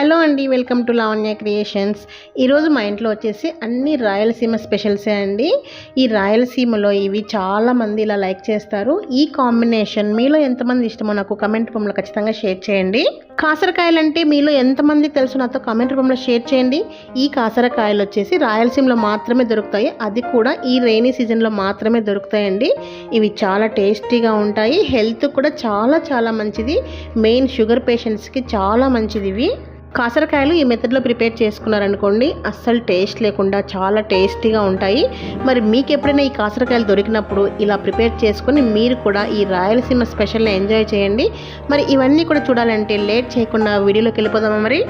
Hello అండి welcome to Lavanya creations. ఈరోజు మా ఇంట్లో వచ్చేసి అన్ని రాయలసీమ స్పెషల్సే అండి. ఈ రాయలసీమలో ఇవి చాలామంది ఇలా లైక్ చేస్తారు. ఈ కాంబినేషన్ మీలో ఎంతమంది ఇష్టమో నాకు కమెంట్ రూమ్లో ఖచ్చితంగా షేర్ చేయండి. కాసరకాయలు అంటే మీలో ఎంతమంది తెలుసు నాతో కమెంట్ రూమ్లో షేర్ చేయండి. ఈ కాసరకాయలు వచ్చేసి రాయలసీమలో మాత్రమే దొరుకుతాయి. అది కూడా ఈ రైనీ సీజన్లో మాత్రమే దొరుకుతాయండి. ఇవి చాలా టేస్టీగా ఉంటాయి. హెల్త్ కూడా చాలా చాలా మంచిది. మెయిన్ షుగర్ పేషెంట్స్కి చాలా మంచిది ఇవి. కాసరకాయలు ఈ మెథడ్లో ప్రిపేర్ చేసుకున్నారనుకోండి అస్సలు టేస్ట్ లేకుండా చాలా టేస్టీగా ఉంటాయి. మరి మీకు ఎప్పుడైనా ఈ కాసరకాయలు దొరికినప్పుడు ఇలా ప్రిపేర్ చేసుకుని మీరు కూడా ఈ రాయలసీమ స్పెషల్ని ఎంజాయ్ చేయండి. మరి ఇవన్నీ కూడా చూడాలంటే లేట్ చేయకుండా వీడియోలోకి వెళ్ళిపోదామా మరి?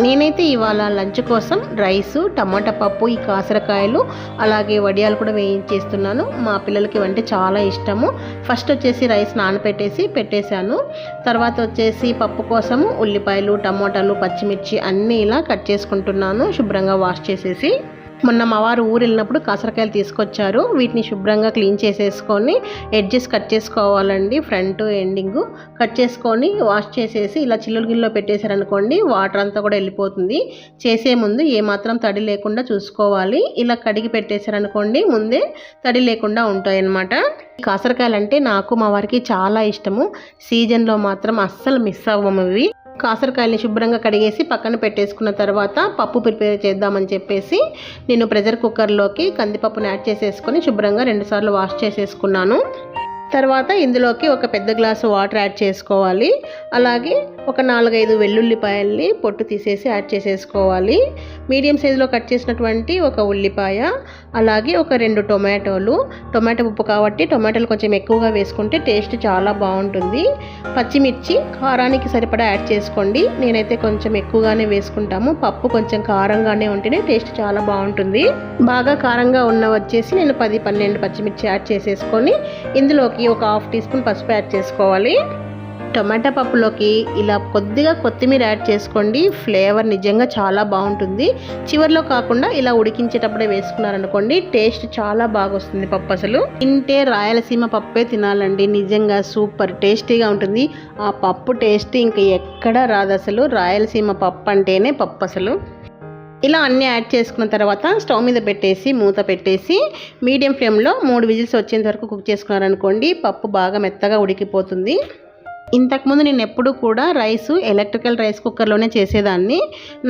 నేనైతే ఇవాళ లంచ్ కోసం రైసు టమాటా పప్పు ఈ కాసరకాయలు అలాగే వడియాలు కూడా వేయించేస్తున్నాను. మా పిల్లలకి ఇవంటే చాలా ఇష్టము. ఫస్ట్ వచ్చేసి రైస్ నానపెట్టేసి పెట్టేశాను. తర్వాత వచ్చేసి పప్పు కోసము ఉల్లిపాయలు టమోటాలు పచ్చిమిర్చి అన్నీ ఇలా కట్ చేసుకుంటున్నాను. శుభ్రంగా వాష్ చేసేసి. మొన్న మా వారు ఊరు వెళ్ళినప్పుడు కాసరకాయలు తీసుకొచ్చారు. వీటిని శుభ్రంగా క్లీన్ చేసేసుకొని ఎడ్జెస్ కట్ చేసుకోవాలండి. ఫ్రంట్ ఎండింగ్ కట్ చేసుకొని వాష్ చేసేసి ఇలా చిల్లుల గిన్నెలో పెట్టేశారనుకోండి వాటర్ అంతా కూడా వెళ్ళిపోతుంది. చేసే ముందు ఏమాత్రం తడి లేకుండా చూసుకోవాలి. ఇలా కడిగి పెట్టేశారనుకోండి ముందే తడి లేకుండా ఉంటాయి అన్నమాట కాసరకాయలు అంటే నాకు మా వారికి చాలా ఇష్టము. సీజన్లో మాత్రం అస్సలు మిస్ అవ్వము ఇవి. కాసరకాయల్ని శుభ్రంగా కడిగేసి పక్కన పెట్టేసుకున్న తర్వాత పప్పు ప్రిపేర్ చేద్దామని చెప్పేసి నేను ప్రెషర్ కుక్కర్లోకి కందిపప్పుని యాడ్ చేసేసుకొని శుభ్రంగా రెండుసార్లు వాష్ చేసేసుకున్నాను. తర్వాత ఇందులోకి ఒక పెద్ద గ్లాసు వాటర్ యాడ్ చేసుకోవాలి. అలాగే ఒక నాలుగైదు వెల్లుల్లిపాయల్ని పొట్టు తీసేసి యాడ్ చేసేసుకోవాలి. మీడియం సైజులో కట్ చేసినటువంటి ఒక ఉల్లిపాయ అలాగే ఒక రెండు టొమాటోలు. టొమాటో ఉప్పు కాబట్టి టొమాటోలు కొంచెం ఎక్కువగా వేసుకుంటే టేస్ట్ చాలా బాగుంటుంది. పచ్చిమిర్చి కారానికి సరిపడా యాడ్ చేసుకోండి. నేనైతే కొంచెం ఎక్కువగానే వేసుకుంటాము. పప్పు కొంచెం కారంగానే ఉంటేనే టేస్ట్ చాలా బాగుంటుంది. బాగా కారంగా ఉన్న వచ్చేసి నేను పది పన్నెండు పచ్చిమిర్చి యాడ్ చేసేసుకొని ఇందులోకి ఒక హాఫ్ టీ స్పూన్ పసుపు యాడ్ చేసుకోవాలి. టొమాటో పప్పులోకి ఇలా కొద్దిగా కొత్తిమీర యాడ్ చేసుకోండి. ఫ్లేవర్ నిజంగా చాలా బాగుంటుంది. చివరిలో కాకుండా ఇలా ఉడికించేటప్పుడే వేసుకున్నారనుకోండి టేస్ట్ చాలా బాగా వస్తుంది పప్పు అసలు. తింటే రాయలసీమ పప్పే తినాలండి. నిజంగా సూపర్ టేస్టీగా ఉంటుంది. ఆ పప్పు టేస్ట్ ఇంకా ఎక్కడా రాదు అసలు. రాయలసీమ పప్పు అంటేనే పప్పు అసలు. ఇలా అన్నీ యాడ్ చేసుకున్న తర్వాత స్టవ్ మీద పెట్టేసి మూత పెట్టేసి మీడియం ఫ్లేమ్లో మూడు విజిల్స్ వచ్చేంత వరకు కుక్ చేసుకున్నారనుకోండి పప్పు బాగా మెత్తగా ఉడికిపోతుంది. ఇంతకుముందు నేను ఎప్పుడు కూడా రైస్ ఎలక్ట్రికల్ రైస్ కుక్కర్లోనే చేసేదాన్ని.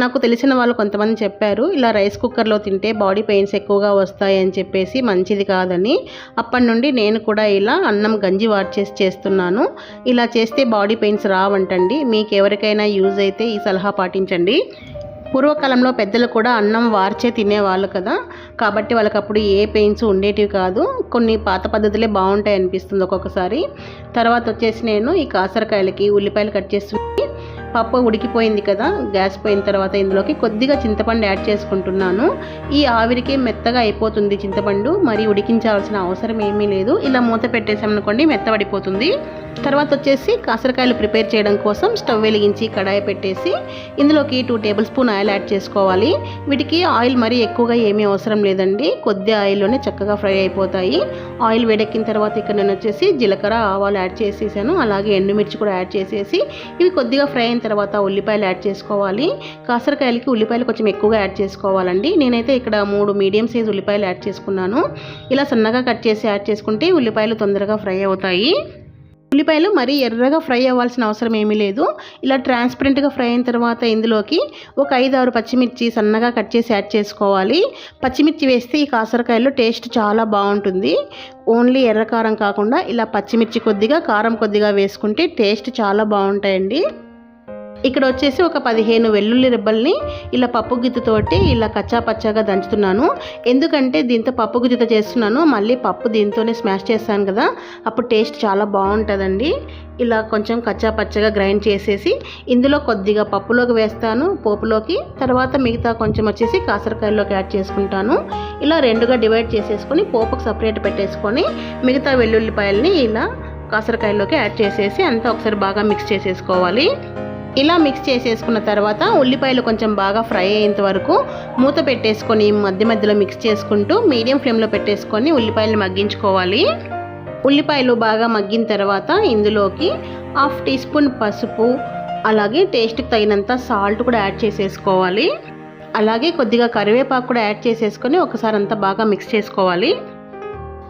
నాకు తెలిసిన వాళ్ళు కొంతమంది చెప్పారు ఇలా రైస్ కుక్కర్లో తింటే బాడీ పెయిన్స్ ఎక్కువగా వస్తాయి అని చెప్పేసి మంచిది కాదని. అప్పటి నుండి నేను కూడా ఇలా అన్నం గంజి వాట్ చేసి చేస్తున్నాను. ఇలా చేస్తే బాడీ పెయిన్స్ రావంటండి. మీకు ఎవరికైనా యూజ్ అయితే ఈ సలహా పాటించండి. పూర్వకాలంలో పెద్దలు కూడా అన్నం వార్చే తినేవాళ్ళు కదా. కాబట్టి వాళ్ళకి అప్పుడు ఏ పెయిన్స్ ఉండేటివి కాదు. కొన్ని పాత పద్ధతులే బాగుంటాయి అనిపిస్తుంది ఒక్కొక్కసారి. తర్వాత వచ్చేసి నేను ఈ కాసరకాయలకి ఉల్లిపాయలు కట్ చేసి పప్పు ఉడికిపోయింది కదా గ్యాస్ పోయిన తర్వాత ఇందులోకి కొద్దిగా చింతపండు యాడ్ చేసుకుంటున్నాను. ఈ ఆవిరికి మెత్తగా అయిపోతుంది చింతపండు మరి ఉడికించాల్సిన అవసరం ఏమీ లేదు. ఇలా మూత పెట్టేసామనుకోండి మెత్తబడిపోతుంది. తర్వాత వచ్చేసి కాసరకాయలు ప్రిపేర్ చేయడం కోసం స్టవ్ వెలిగించి కడాయి పెట్టేసి ఇందులోకి two tablespoon oil add చేసుకోవాలి. వీటికి ఆయిల్ మరీ ఎక్కువగా ఏమీ అవసరం లేదండి. కొద్ది ఆయిల్లోనే చక్కగా ఫ్రై అయిపోతాయి. ఆయిల్ వేడెక్కిన తర్వాత ఇక్కడ నేను వచ్చేసి జీలకర్ర ఆవాలు యాడ్ చేసేసాను. అలాగే ఎండుమిర్చి కూడా యాడ్ చేసేసి ఇవి కొద్దిగా ఫ్రై అయిన తర్వాత ఉల్లిపాయలు యాడ్ చేసుకోవాలి. కాసరకాయలకి ఉల్లిపాయలు కొంచెం ఎక్కువగా యాడ్ చేసుకోవాలండి. నేనైతే ఇక్కడ మూడు మీడియం సైజ్ ఉల్లిపాయలు యాడ్ చేసుకున్నాను. ఇలా సన్నగా కట్ చేసి యాడ్ చేసుకుంటే ఉల్లిపాయలు తొందరగా ఫ్రై అవుతాయి. ఉల్లిపాయలు మరీ ఎర్రగా ఫ్రై అవ్వాల్సిన అవసరం ఏమీ లేదు. ఇలా ట్రాన్స్పరెంట్గా ఫ్రై అయిన తర్వాత ఇందులోకి ఒక ఐదు ఆరు పచ్చిమిర్చి సన్నగా కట్ చేసి యాడ్ చేసుకోవాలి. పచ్చిమిర్చి వేస్తే ఈ కాసరకాయలు టేస్ట్ చాలా బాగుంటుంది. ఓన్లీ ఎర్ర కారం కాకుండా ఇలా పచ్చిమిర్చి కొద్దిగా కారం కొద్దిగా వేసుకుంటే టేస్ట్ చాలా బాగుంటాయండి. ఇక్కడ వచ్చేసి ఒక పదిహేను వెల్లుల్లి రెబ్బల్ని ఇలా పప్పు గిత్తుతోటి ఇలా కచ్చా పచ్చాగా దంచుతున్నాను. ఎందుకంటే దీంతో పప్పు గిత్తుతో చేస్తున్నాను. మళ్ళీ పప్పు దీంతోనే స్మాష్ చేస్తాను కదా. అప్పుడు టేస్ట్ చాలా బాగుంటుందండి. ఇలా కొంచెం కచ్చా పచ్చగా గ్రైండ్ చేసేసి ఇందులో కొద్దిగా పప్పులోకి వేస్తాను పోపులోకి. తర్వాత మిగతా కొంచెం వచ్చేసి కాసరకాయలోకి యాడ్ చేసుకుంటాను. ఇలా రెండుగా డివైడ్ చేసేసుకొని పోపుకు సపరేట్ పెట్టేసుకొని మిగతా వెల్లుల్లిపాయల్ని ఇలా కాసరకాయలోకి యాడ్ చేసేసి అంతా ఒకసారి బాగా మిక్స్ చేసేసుకోవాలి. ఇలా మిక్స్ చేసేసుకున్న తర్వాత ఉల్లిపాయలు కొంచెం బాగా ఫ్రై అయ్యేంత వరకు మూత పెట్టేసుకొని మధ్య మధ్యలో మిక్స్ చేసుకుంటూ మీడియం ఫ్లేమ్లో పెట్టేసుకొని ఉల్లిపాయలు మగ్గించుకోవాలి. ఉల్లిపాయలు బాగా మగ్గిన తర్వాత ఇందులోకి హాఫ్ టీ స్పూన్ పసుపు అలాగే టేస్ట్కి తగినంత సాల్ట్ కూడా యాడ్ చేసేసుకోవాలి. అలాగే కొద్దిగా కరివేపాకు కూడా యాడ్ చేసేసుకొని ఒకసారి అంతా బాగా మిక్స్ చేసుకోవాలి.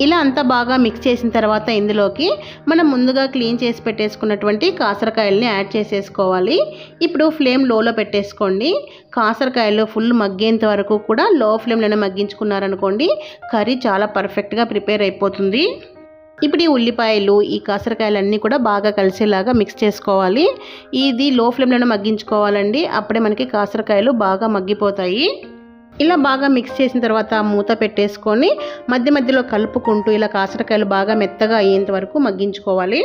ఇలా అంతా బాగా మిక్స్ చేసిన తర్వాత ఇందులోకి మనం ముందుగా క్లీన్ చేసి పెట్టేసుకున్నటువంటి కాసరకాయలని యాడ్ చేసేసుకోవాలి. ఇప్పుడు ఫ్లేమ్ లోలో పెట్టేసుకోండి. కాసరకాయలు ఫుల్ మగ్గేంత వరకు కూడా లో ఫ్లేమ్లోనే మగ్గించుకున్నారనుకోండి కర్రీ చాలా పర్ఫెక్ట్గా ప్రిపేర్ అయిపోతుంది. ఇప్పుడు ఈ ఉల్లిపాయలు ఈ కాసరకాయలన్నీ కూడా బాగా కలిసేలాగా మిక్స్ చేసుకోవాలి. ఇది లో ఫ్లేమ్లోనే మగ్గించుకోవాలండి. అప్పుడే మనకి కాసరకాయలు బాగా మగ్గిపోతాయి. ఇలా బాగా మిక్స్ చేసిన తర్వాత మూత పెట్టేసుకొని మధ్య మధ్యలో కలుపుకుంటూ ఇలా కాసరకాయలు బాగా మెత్తగా అయ్యేంత వరకు మగ్గించుకోవాలి.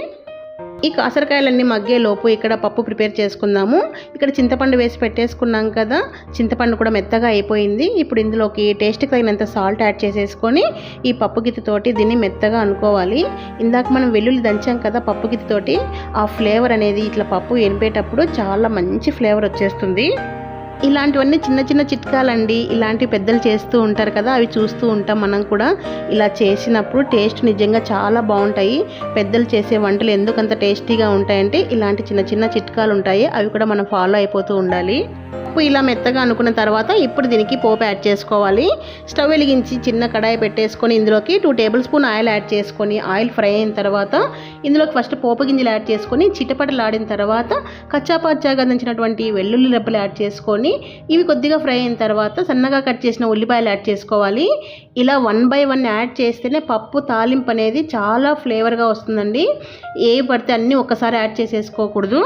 ఈ కాసరకాయలన్నీ మగ్గే లోపు ఇక్కడ పప్పు ప్రిపేర్ చేసుకుందాము. ఇక్కడ చింతపండు వేసి పెట్టేసుకున్నాం కదా చింతపండు కూడా మెత్తగా అయిపోయింది. ఇప్పుడు ఇందులోకి టేస్ట్కి తగినంత సాల్ట్ యాడ్ చేసేసుకొని ఈ పప్పు గిత్తతోటి దీన్ని మెత్తగా అనుకోవాలి. ఇందాక మనం వెల్లుల్లి దంచాం కదా పప్పు గిత్తతోటి ఆ ఫ్లేవర్ అనేది ఇట్లా పప్పు ఎనిపేటప్పుడు చాలా మంచి ఫ్లేవర్ వచ్చేస్తుంది. ఇలాంటివన్నీ చిన్న చిన్న చిట్కాలండి. ఇలాంటి పెద్దలు చేస్తూ ఉంటారు కదా అవి చూస్తూ ఉంటాం మనం కూడా. ఇలా చేసినప్పుడు టేస్ట్ నిజంగా చాలా బాగుంటాయి. పెద్దలు చేసే వంటలు ఎందుకంత టేస్టీగా ఉంటాయంటే ఇలాంటి చిన్న చిన్న చిట్కాలు ఉంటాయి అవి కూడా మనం ఫాలో అయిపోతూ ఉండాలి. పప్పు ఇలా మెత్తగా అనుకున్న తర్వాత ఇప్పుడు దీనికి పోపు యాడ్ చేసుకోవాలి. స్టవ్ వెలిగించి చిన్న కడాయి పెట్టేసుకొని ఇందులోకి two tablespoon oil add చేసుకొని ఆయిల్ ఫ్రై అయిన తర్వాత ఇందులోకి ఫస్ట్ పోపు గింజలు యాడ్ చేసుకొని చిటపటలాడిన తర్వాత కచ్చాపచ్చాగా దంచినటువంటి వెల్లుల్లి రెబ్బలు యాడ్ చేసుకొని ఇవి కొద్దిగా ఫ్రై అయిన తర్వాత సన్నగా కట్ చేసిన ఉల్లిపాయలు యాడ్ చేసుకోవాలి. ఇలా వన్ బై వన్ యాడ్ చేస్తేనే పప్పు తాలింపు అనేది చాలా ఫ్లేవర్గా వస్తుందండి. ఏ పడితే అన్నీ ఒక్కసారి యాడ్ చేసేసుకోకూడదు.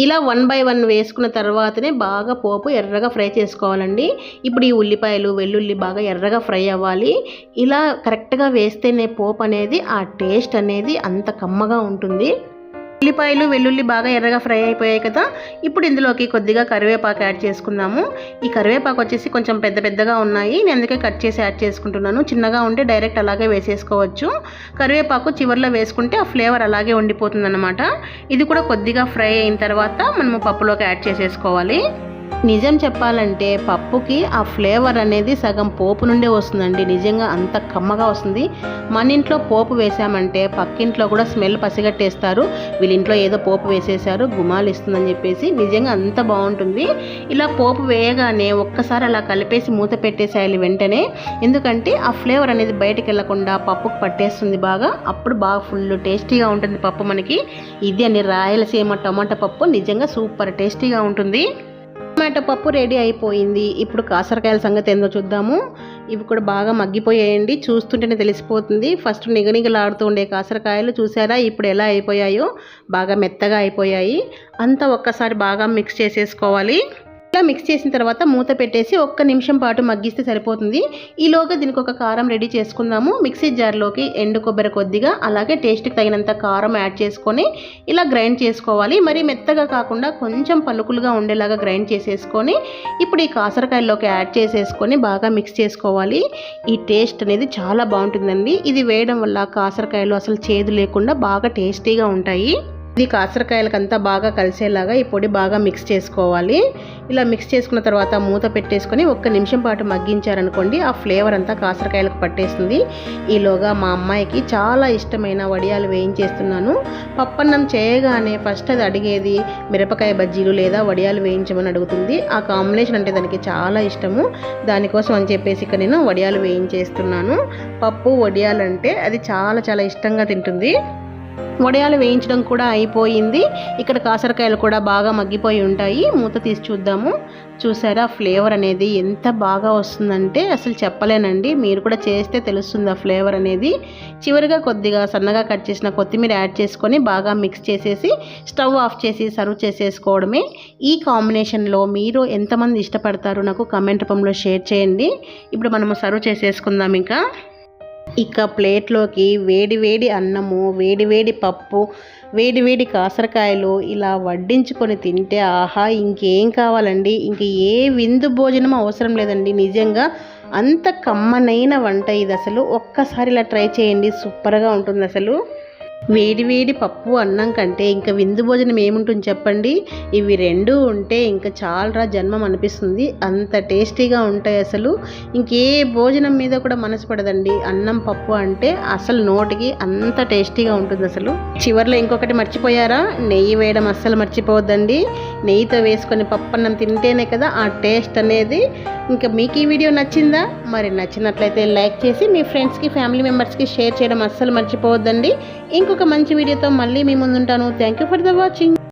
ఇలా వన్ బై వన్ వేసుకున్న తర్వాతనే బాగా పోపు ఎర్రగా ఫ్రై చేసుకోవాలండి. ఇప్పుడు ఈ ఉల్లిపాయలు వెల్లుల్లి బాగా ఎర్రగా ఫ్రై అవ్వాలి. ఇలా కరెక్ట్గా వేస్తేనే పోపు అనేది ఆ టేస్ట్ అనేది అంత కమ్మగా ఉంటుంది. ఉల్లిపాయలు వెల్లుల్లి బాగా ఎర్రగా ఫ్రై అయిపోయాయి కదా. ఇప్పుడు ఇందులోకి కొద్దిగా కరివేపాకు యాడ్ చేసుకుందాము. ఈ కరివేపాకు వచ్చేసి కొంచెం పెద్ద పెద్దగా ఉన్నాయి. నేను అందుకే కట్ చేసి యాడ్ చేసుకుంటున్నాను. చిన్నగా ఉంటే డైరెక్ట్ అలాగే వేసేసుకోవచ్చు. కరివేపాకు చివరిలో వేసుకుంటే ఆ ఫ్లేవర్ అలాగే ఉండిపోతుంది ఇది కూడా కొద్దిగా ఫ్రై అయిన తర్వాత మనము పప్పులోకి యాడ్ చేసేసుకోవాలి. నిజం చెప్పాలంటే పప్పుకి ఆ ఫ్లేవర్ అనేది సగం పోపు నుండే వస్తుందండి. నిజంగా అంత కమ్మగా వస్తుంది. మన ఇంట్లో పోపు వేసామంటే పక్కింట్లో కూడా స్మెల్ పసిగట్టేస్తారు. వీళ్ళింట్లో ఏదో పోపు వేసేసారు గుమాలు ఇస్తుందని చెప్పేసి నిజంగా అంత బాగుంటుంది. ఇలా పోపు వేయగానే ఒక్కసారి అలా కలిపేసి మూత పెట్టేసేయాలి వెంటనే. ఎందుకంటే ఆ ఫ్లేవర్ అనేది బయటకు వెళ్ళకుండా పప్పుకు పట్టేస్తుంది బాగా. అప్పుడు బాగా ఫుల్ టేస్టీగా ఉంటుంది పప్పు మనకి. ఇది అని రాయలసీమ టమాటా పప్పు. నిజంగా సూపర్ టేస్టీగా ఉంటుంది. టమాటో పప్పు రెడీ అయిపోయింది. ఇప్పుడు కాసరకాయల సంగతి ఏందో చూద్దాము. ఇవి కూడా బాగా మగ్గిపోయాయండి. చూస్తుంటేనే తెలిసిపోతుంది. ఫస్ట్ నిగనిగలాడుతూ ఉండే కాసరకాయలు చూసారా? ఇప్పుడు ఎలా అయిపోయాయో? బాగా మెత్తగా అయిపోయాయి. అంతా ఒక్కసారి బాగా మిక్స్ చేసేసుకోవాలి. ఇట్లా మిక్స్ చేసిన తర్వాత మూత పెట్టేసి ఒక్క నిమిషం పాటు మగ్గిస్తే సరిపోతుంది. ఈలోగా దీనికి ఒక కారం రెడీ చేసుకుందాము. మిక్సీ జార్లోకి ఎండు కొబ్బరి కొద్దిగా అలాగే టేస్ట్కి తగినంత కారం యాడ్ చేసుకొని ఇలా గ్రైండ్ చేసుకోవాలి. మరి మెత్తగా కాకుండా కొంచెం పలుకులుగా ఉండేలాగా గ్రైండ్ చేసేసుకొని ఇప్పుడు ఈ కాసరకాయల్లోకి యాడ్ చేసేసుకొని బాగా మిక్స్ చేసుకోవాలి. ఈ టేస్ట్ అనేది చాలా బాగుంటుందండి. ఇది వేయడం వల్ల కాసరకాయలు అసలు చేదు లేకుండా బాగా టేస్టీగా ఉంటాయి. ఇది కాసరకాయలకంతా బాగా కలిసేలాగా ఈ పొడి బాగా మిక్స్ చేసుకోవాలి. ఇలా మిక్స్ చేసుకున్న తర్వాత మూత పెట్టేసుకొని ఒక్క నిమిషం పాటు మగ్గించారనుకోండి ఆ ఫ్లేవర్ అంతా కాసరకాయలకు పట్టేస్తుంది. ఈలోగా మా అమ్మాయికి చాలా ఇష్టమైన వడియాలు వేయించేస్తున్నాను. పప్పన్నం చేయగానే ఫస్ట్ అది అడిగేది మిరపకాయ బజ్జీలు లేదా వడియాలు వేయించమని అడుగుతుంది. ఆ కాంబినేషన్ అంటే దానికి చాలా ఇష్టము. దానికోసం అని చెప్పేసి ఇక్కడ నేను వడియాలు వేయించేస్తున్నాను. పప్పు వడియాలంటే అది చాలా చాలా ఇష్టంగా తింటుంది. వడియాలు వేయించడం కూడా అయిపోయింది. ఇక్కడ కాసరకాయలు కూడా బాగా మగ్గిపోయి ఉంటాయి. మూత తీసి చూద్దాము. చూసారా ఫ్లేవర్ అనేది ఎంత బాగా వస్తుందంటే అసలు చెప్పలేనండి. మీరు కూడా చేస్తే తెలుస్తుంది ఆ ఫ్లేవర్ అనేది. చివరిగా కొద్దిగా సన్నగా కట్ చేసిన కొత్తిమీర యాడ్ చేసుకొని బాగా మిక్స్ చేసేసి స్టవ్ ఆఫ్ చేసి సర్వ్ చేసేసుకోవడమే. ఈ కాంబినేషన్లో మీరు ఎంతమంది ఇష్టపడతారో నాకు కమెంట్ రూపంలో షేర్ చేయండి. ఇప్పుడు మనము సర్వ్ చేసేసుకుందాం ఇంకా. ఇక ప్లేట్లోకి వేడి వేడి అన్నము వేడివేడి పప్పు వేడివేడి కాసరకాయలు ఇలా వడ్డించుకొని తింటే ఆహా ఇంకేం కావాలండి? ఇంక ఏ విందు భోజనం అవసరం లేదండి. నిజంగా అంత కమ్మనైన వంట ఇది అసలు. ఒక్కసారి ఇలా ట్రై చేయండి. సూపర్గా ఉంటుంది అసలు వేడి వేడి పప్పు అన్నం కంటే ఇంకా విందు భోజనం ఏముంటుంది చెప్పండి? ఇవి రెండు ఉంటే ఇంకా చాలరా జన్మం అనిపిస్తుంది. అంత టేస్టీగా ఉంటాయి అసలు. ఇంకే భోజనం మీద కూడా మనసు పడదండి. అన్నం పప్పు అంటే అసలు నోటికి అంత టేస్టీగా ఉంటుంది అసలు. చివర్లో ఇంకొకటి మర్చిపోయారా? నెయ్యి వేయడం అస్సలు మర్చిపోవద్దండి. నెయ్యితో వేసుకొని పప్పు అన్నం తింటేనే కదా ఆ టేస్ట్ అనేది. ఇంకా మీకు ఈ వీడియో నచ్చిందా? మరి నచ్చినట్లయితే లైక్ చేసి మీ ఫ్రెండ్స్కి ఫ్యామిలీ మెంబర్స్కి షేర్ చేయడం అస్సలు మర్చిపోవద్దండి. ఇంకొక మంచి వీడియోతో మళ్ళీ మీ ముందుంటాను. Thank you for the watching